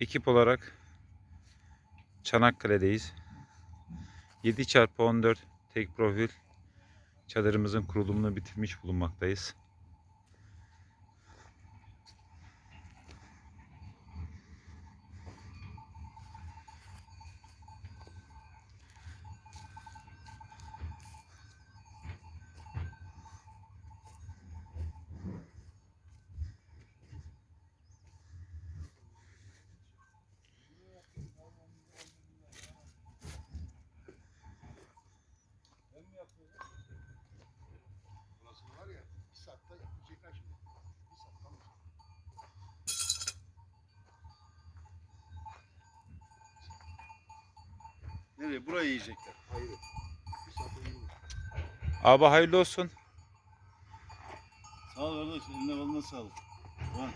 ekip olarak Çanakkale'deyiz. 7 çarpı 14 tek profil çadırımızın kurulumunu bitirmiş bulunmaktayız. Burası var ya, bir saatte yiyecekler şimdi. Bir saat tamam. Nereye? Burayı yiyecekler. Hayır. Bir saat önce. Abi hayırlı olsun. Sağ ol kardeş, eline koluna sağlık. Ulan,